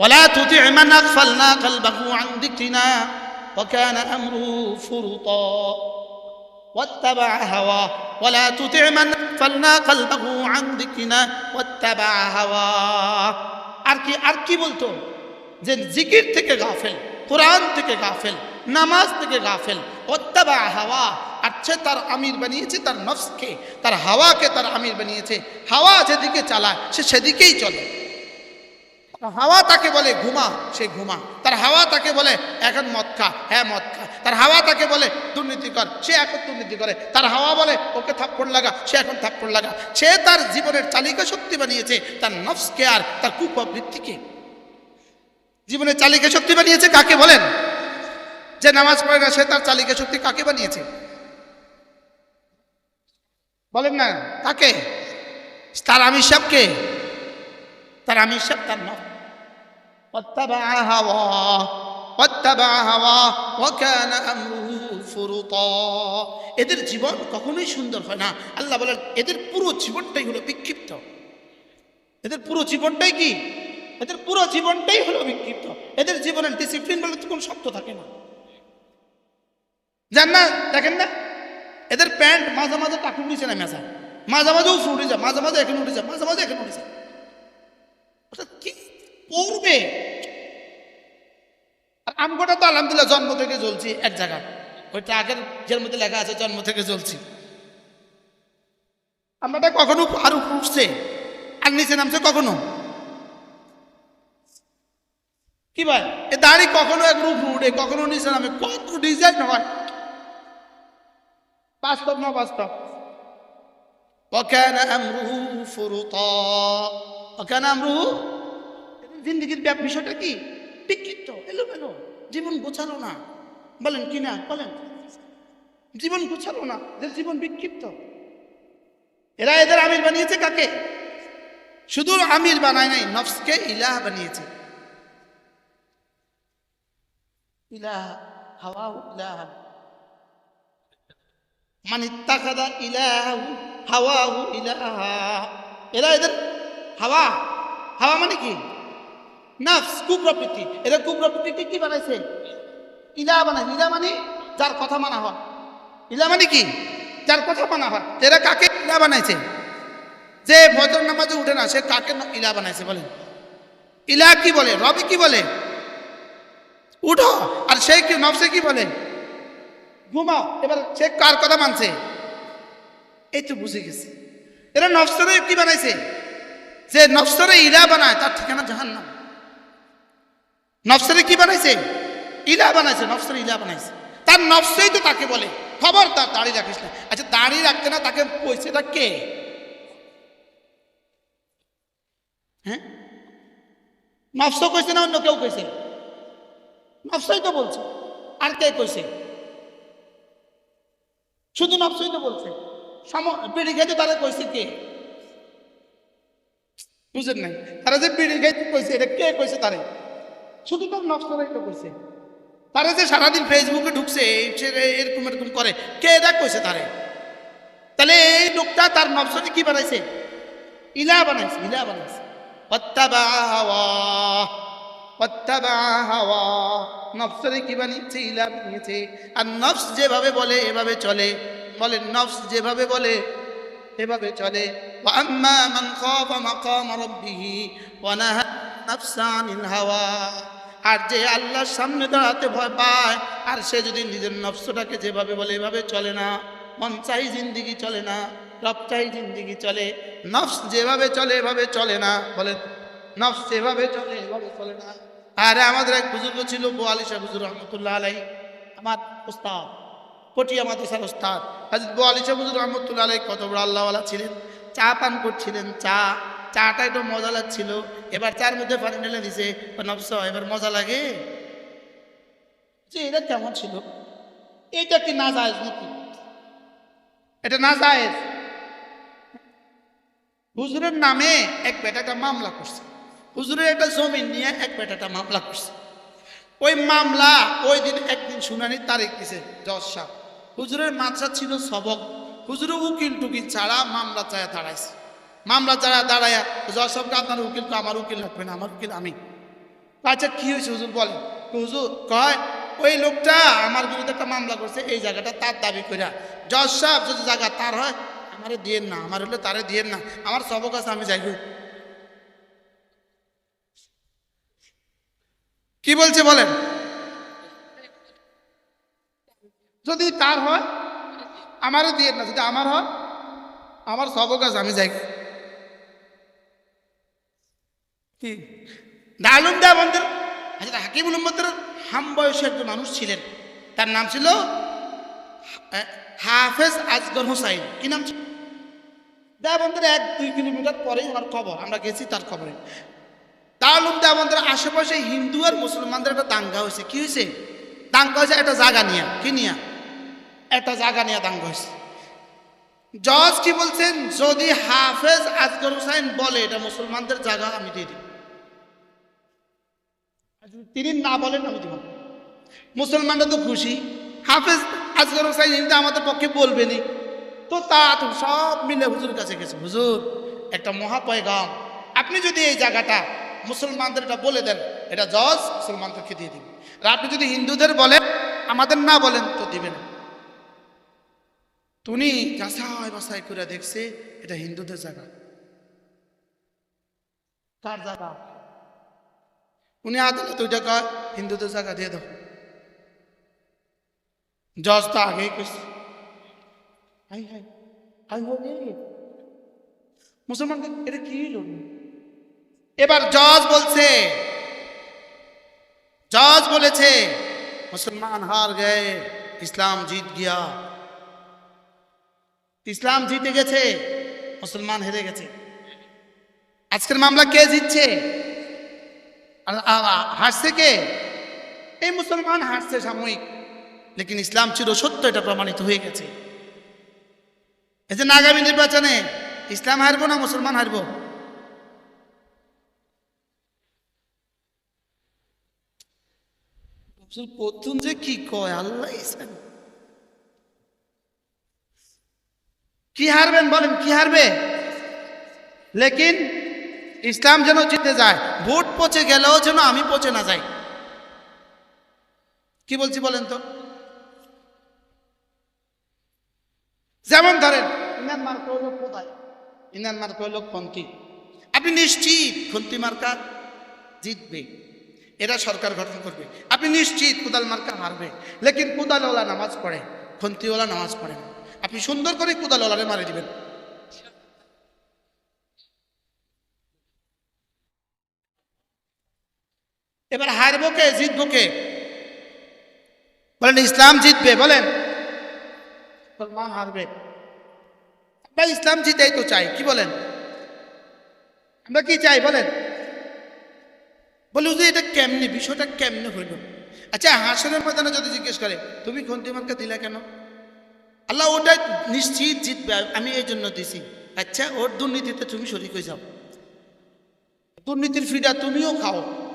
ولا تطع من أغفلنا قلبه عن ذكرنا وكان أمره فرطا واتبع هواه ولا تطع من أغفلنا قلبه عن ذكرنا واتبع هواه আর কি আর কি বলতো যে জিকির থেকে গাফেল কোরআন থেকে গাফেল নামাজ থেকে গাফেল ওত্তাবা হাওয়া আর সে তার আমির বানিয়েছে তার নফসকে তার হাওয়াকে তার আমির বানিয়েছে হাওয়া যেদিকে চালায় সে সেদিকেই চলে তার হাওয়া তাকে বলে ঘুমা, সে ঘুমা। তার হাওয়া তাকে বলে, এখন মদ খা হ্যাঁ মদ খা। তার হাওয়া তাকে বলে, দুর্নীতি কর, সে এখন দুর্নীতি করে। তার হাওয়া বলে, ওকে থাপ্পড় লাগা, সে এখন থাপ্পড় লাগা। সে তার জীবনের চালিকা শক্তি বানিয়েছে, তার নফসকে আর তার কুপ্রবৃত্তিকে। জীবনের চালিকা শক্তি বানিয়েছে কাকে বলেন? যে নামাজ পড়ে না, সে তার চালিকা শক্তি কাকে বানিয়েছে? বলেন না, কাকে? তার আমির সাহেবকে? তার আমির সাহেব, তার নফ واتبع هواه واتبع هواه وكان امره فرطا এদের জীবন কখনোই সুন্দর হয় না আল্লাহ বলেন এদের পুরো জীবনটাই হলো বিক্ষিপ্ত এদের পুরো জীবনটাই কি এদের পুরো জীবনটাই হলো বিক্ষিপ্ত এদের জীবনের ডিসিপ্লিন বলে তো কোনো শব্দ থাকে না জান না দেখেন না এদের প্যান্ট মাঝে মাঝে টাকুর নিচে নামে আসা মাঝে মাঝে উপরে উঠে যায় মাঝে মাঝে এখানে উঠে যায় মাঝে মাঝে এখানে উঠে যায় অর্থাৎ কি পড়বে আর আমগোটা তো আলহামদুলিল্লাহ জন্ম থেকে জ্বলছি এক জায়গায় ওইটা আগের যের মধ্যে লেখা আছে জন্ম থেকে জ্বলছি আমরাটা কখনো আর উপরে উঠছে আর নিচে নামছে কখনো কি ভাই এ দাড়ি কখনো এক রূপ উঠে কখনো নিচে নামে কত ডিজাইন হয় বাস্তব না বাস্তব وكان أمره فرطا وكان أمره জিন্দগির ব্যাপ বিষয়টা কি? বিক্ষিপ্ত এলো এলো জীবন গোছালো না। বলেন কি না? বলেন। জীবন গোছালো না এদের জীবন বিক্ষিপ্ত এরা এদের আমির বানিয়েছে কাকে? শুধু আমির বানায় নাই, নফসকে ইলাহ বানিয়েছে। ইলাহ হাওয়া ইলাহ। মানে তাকাদা ইলাহু, হাওয়াহু ইলাহা। এরা এদের হাওয়া। হাওয়া মানে কি? নাফস, কুপ্রবৃত্তি। এরা কুপ্রবৃত্তিকে কি বানাইছে? ইলা বানাইছে ইলা মানে যার কথা মানা হয়। ইলা মানে কি? যার কথা মানা হয়। এরা কাকে ইলা বানাইছে? যে ভজর নামাজে উঠে না, সে কাকে ইলা বানাইছে বলেন? ইলা কি বলে? রবি কি বলে? উঠো। আর সে কি, নফসে কি বলে? ঘুমাও। এবার সে কার কথা মানছে? এই তো বুঝে গেছে। এরা নফসরে কি বানাইছে? যে নফসরে ইলা বানায়, তার ঠিকানা জাহান্নাম। নফসরে কি বানাইছে? ইলা বানাইছে, নফসরে ইলা বানাইছে। তার নফসেই তো তাকে বলে খবর তার দাড়ি রাখিস না। আচ্ছা দাড়ি রাখতে না, তাকে পয়সাটা কে? হ্যাঁ? নফস কইছে না, অন্য কেউ কইছে? নফসই তো বলছে। আর কে কইছে? শুধু নফসই তো বলছে। সম- বিড়ি খাইতে তারা কইছে কে? বুঝেন নাই? তারা যে বিড়ি খাইতে কইছে, এটা কে কইছে তারে? শুধু তার নফসরাই তো কইছে তারা যে সারাদিন ফেসবুকে ঢুকছে এই- সে এরকম এরকম করে কে এটা কইছে তারে তাহলে এই লোকটা তার নফসরে কি বানাইছে ইলা বানাইছে ইলা বানাইছে ওয়াত্তাবা হাওয়া ওয়াত্তাবা হাওয়া নফসরে কি বানিয়েছে ইলা বানিয়েছে আর নফস যেভাবে বলে এভাবে চলে বলে নফস যেভাবে বলে এভাবে চলে وأما من خاف مقام ربه ونهى হাওয়া। আর যে আল্লাহর সামনে দাঁড়াতে ভয় পায়, আর সে যদি নিজের নফসটাকে যেভাবে বলে, এভাবে চলে না। মন চাই জিন্দিগি চলে না রব চাই জিন্দিগি চলে। নফস যেভাবে চলে, এভাবে চলে না। বলে, নফস যেভাবে চলে, এভাবে চলে না। আরে আমাদের এক বুজুর্গ ছিল বোয়ালি শাহ হুজুর রহমতুল্লাহ আলাই আমার উস্তাদ পটিয়া মাদ্রাসার উস্তাদ হাজির বোয়ালি শাহ হুজুর রহমতুল্লাহ আলাই কত বড় আল্লাহওয়ালা ছিলেন। চা পান করছিলেন, চা। চাটা একটু মজা লাগছিল। এবার চার মধ্যে পানি ঢেলে দিছে। এবার মজা লাগে? যে এটা কেমন ছিল? এইটা কি না যায় নাকি? এটা না যায় হুজুরের নামে এক বেটাটা মামলা করছে। হুজুরের একটা জমি নিয়ে এক বেটাটা মামলা করছে। ওই মামলা ওই দিন একদিন শুনানির তারিখ দিছে জজ সাহ হুজুরের মাত্রা ছিল সবক। হুজুরে উকিল টুকিল ছাড়া মামলা চায়া দাঁড়াইছে। মামলা ছাড়া দাঁড়ায়া জজ সাহেবকে আপনার উকিল তো আমার উকিল লাগবে না, আমার উকিল আমি। আচ্ছা কি হয়েছে হুজুর বলেন? তো হুজুর কয়, ওই লোকটা আমার বিরুদ্ধে একটা মামলা করছে, এই জায়গাটা তার দাবি কইরা। জজ সাহেব যদি জায়গা তার হয়, আমারে দিয়েন না, আমার হলে তারে দিয়েন না, আমার সব আছে, আমি যাই কি বলছে বলেন? যদি তার হয় আমারও দিয়ে না, যদি আমার হয়, আমার সব আছে, আমি যাই কি? দা বন্ধের। হাজরত হাকিমুল উম্মদের হাম বয়সী একজন মানুষ ছিলেন। তার নাম ছিল হাফেজ আজগর হোসাইন। কি নাম ছিল? দেবন্দের এক, দুই কিলোমিটার পরেই আমার খবর, আমরা গেছি তার খবরে। তাহলে দেবন্দের আশেপাশে হিন্দু আর মুসলমানদের একটা দাঙ্গা হয়েছে। কি হয়েছে? দাঙ্গা হয়েছে একটা জায়গা নিয়ে। কি নিয়ে? একটা জায়গা নিয়ে দাঙ্গা হয়েছে। জজ কি বলছেন? যদি হাফেজ আজগর হোসাইন বলে, এটা মুসলমানদের জায়গা আমি দিয়ে যদি তিনি না বলেন আমি দিব না। মুসলমানরা তো খুশি। হাফেজ আজগর হোসাইন কিন্তু আমাদের পক্ষে বলবেনি তো তা সব মিলে হুজুর কাছে গেছে। হুজুর, একটা মহাপয়গাম আপনি যদি এই জায়গাটা মুসলমানদের এটা বলে দেন, এটা জজ মুসলমানদেরকে দিয়ে দিন আর আপনি যদি হিন্দুদের বলেন, আমাদের না বলেন, তো দিবেন তুমি যাচাই বাছাই করে দেখছে, এটা হিন্দুদের জায়গা। কার জায়গা? উনি আদালত ওইটা কয় হিন্দুদের জায়গা দিয়ে দাও জজ তো আগেই কইছে। হাই হাই হাই মুসলমানদের এটা কি এবার জজ বলছে জজ বলেছে মুসলমান হার গে ইসলাম জিত গিয়া। ইসলাম জিতে গেছে মুসলমান হেরে গেছে। আজকের মামলা কে জিতছে? হারছে কে? এই মুসলমান হাসছে সাময়িক লেকিন ইসলাম চির সত্য এটা প্রমাণিত হয়ে গেছে। এই যে আগামী নির্বাচনে ইসলাম হারবো না মুসলমান হারবো? প্রথম যে কি কয় আল্লাহ জানে। কি হারবেন বলেন কি হারবে? লেকিন ইসলাম যেন জিতে যায়, ভোট পচে গেলেও যেন আমি পচে না যাই। কি বলছি বলেন তো? যেমন ধরেন ইনান মার্কা হলো কোথায়? ইনান মার্কা হলো খন্তি। আপনি নিশ্চিত খন্তি মার্কা জিতবে, এরা সরকার গঠন করবে। আপনি নিশ্চিত কোদাল মার্কা হারবে, লেকিন কোদালওয়ালা নামাজ পড়ে, খন্তিওয়ালা নামাজ পড়ে আপনি সুন্দর করে কোদালওয়ালারে মারে দিবেন। এবার হারবো কে, জিতবো কে? বলেন, ইসলাম জিতবে, বলেন। মুসলমান হারবে। আমরা ইসলাম জিতেই তো চাই, কি বলেন? আমরা কি চাই, বলেন? বলি যে এটা কেমনি? বিষয়টা কেমনে হইল? আচ্ছা হাসনের ময়দানে যদি জিজ্ঞেস করে, তুমি খন্তি মার্কা দিলা কেন? আল্লাহ ওটা নিশ্চিত জিতবে, আমি এই জন্য দিছি। আচ্ছা ওর দুর্নীতিতে তুমি শরিক হয়ে যাও। দুর্নীতির ফিডা তুমিও খাও।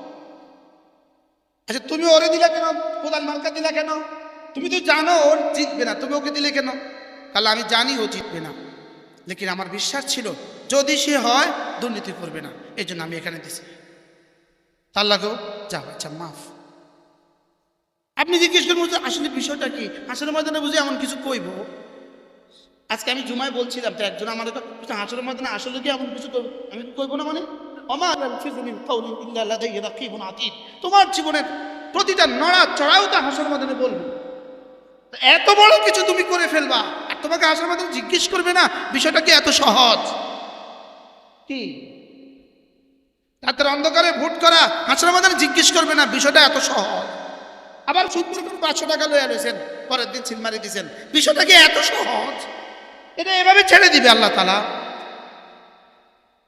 আচ্ছা তুমি ওরে দিলা কেন? কোদাল মার্কা দিলা কেন? তুমি তো জানো ওর জিতবে না। তুমি ওকে দিলে কেন? তাহলে আমি জানি ও জিতবে না। লেকিন আমার বিশ্বাস ছিল, যদি সে হয়, দুর্নীতি করবে না। এই জন্য আমি এখানে দিছি। তার লাগেও যাও আচ্ছা মাফ। আপনি জিজ্ঞেস যে আসলে বিষয়টা কি? আসলে ময়দানে বুঝে এমন কিছু কইব? আজকে আমি জুমায় বলছিলাম, তো একজন আমাদের হাসরের ময়দানে আসলে কি এমন কিছু আমি কইব না মানে? তোমার জীবনের প্রতিটা নড়া চড়াও তা হাসর মাদানে বলব। এত বড় কিছু তুমি করে ফেলবা, আর তোমাকে হাসর ময়দানে জিজ্ঞেস করবে না, বিষয়টা কি এত সহজ? কি? রাতের অন্ধকারে ভোট করা হাসর ময়দানে জিজ্ঞেস করবে না, বিষয়টা এত সহজ। আবার সুন্দর করে পাঁচশো টাকা লইয়া রয়েছেন পরের দিন সিল মারি দিয়েছেন বিষয়টা কি এত সহজ? এটা এভাবে ছেড়ে দিবে আল্লাহ তালা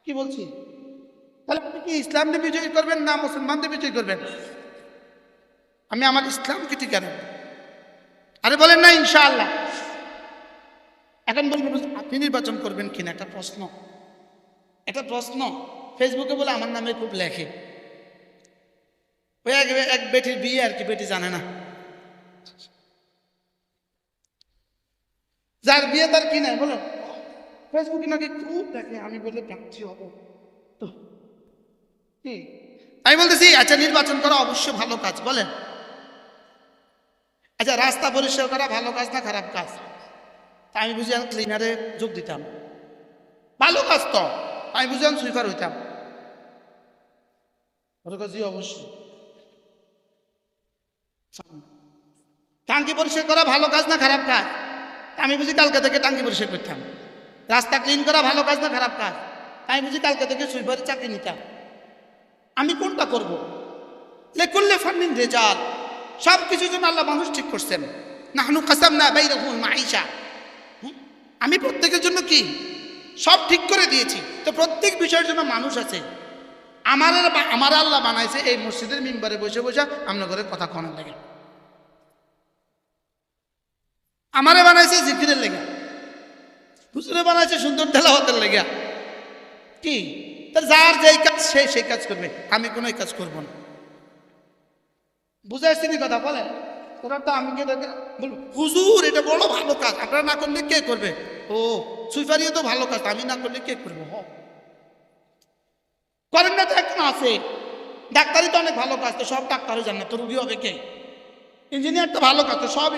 কি বলছি? তাহলে আপনি কি ইসলামকে বিজয়ী করবেন না মুসলমানদের বিজয়ী করবেন? আমি আমার ইসলামকে ঠিক আনব আরে বলেন না, ইনশাআল্লাহ। এখন বলবেন, আপনি নির্বাচন করবেন কিনা? একটা প্রশ্ন। একটা প্রশ্ন। ফেসবুকে বলে আমার নামে খুব লেখে। ওই এক এক বেটির বিয়ে আর কি, বেটি জানে না। যার বিয়ে তার কি নাই, বলো। ফেসবুকে নাকি খুব দেখে আমি বলে প্রার্থী হব। তো আমি বলতেছি আচ্ছা নির্বাচন করা অবশ্যই ভালো কাজ, বলেন। আচ্ছা রাস্তা পরিষ্কার করা ভালো কাজ না খারাপ কাজ? তা আমি বুঝি ক্লিনারে যোগ দিতাম। ভালো কাজ তো, আমি বুঝি সুইপার হইতাম। অবশ্যই। টাঙ্কি পরিষ্কার করা ভালো কাজ না খারাপ কাজ? আমি বুঝি কালকে থেকে টাঙ্কি পরিষ্কার করতাম। রাস্তা ক্লিন করা ভালো কাজ না খারাপ কাজ? আমি বুঝি কালকে থেকে সুইপারের চাকরি নিতাম। আমি কোনটা করব? লেকুল্লে ফান্ডিং রেজাল। সব কিছুর জন্য আল্লাহ মানুষ ঠিক করছেন। নাহনু কাসাম না বাই রহুল মাইশা আমি প্রত্যেকের জন্য কি? সব ঠিক করে দিয়েছি। তো প্রত্যেক বিষয়ের জন্য মানুষ আছে। আমার আমার আল্লাহ বানাইছে এই মসজিদের মিম্বারে বসে বসে আপনার ঘরে কথা কনের লাগে। আমারে বানাইছে জিকিরের লেগে। হুজুরে বানাইছে সুন্দর ঠেলা তেলাওয়াতের লেগে। কি? যার যেই কাজ সে সেই কাজ করবে। আমি কোনো কাজ করব না। বুঝে আসছি নি কথা বলেন? তোরা তো আমি বলব হুজুর, এটা বড় ভালো কাজ। আপনারা না করলে কে করবে? ও, সুইফারিও তো ভালো কাজ। আমি না করলে কে করব? করেন না তো এখন আছে। ডাক্তারি তো অনেক ভালো কাজ। তো সব ডাক্তারও জান না। তো রুগী হবে কে? ইঞ্জিনিয়ার তো ভালো কাজ। তো সব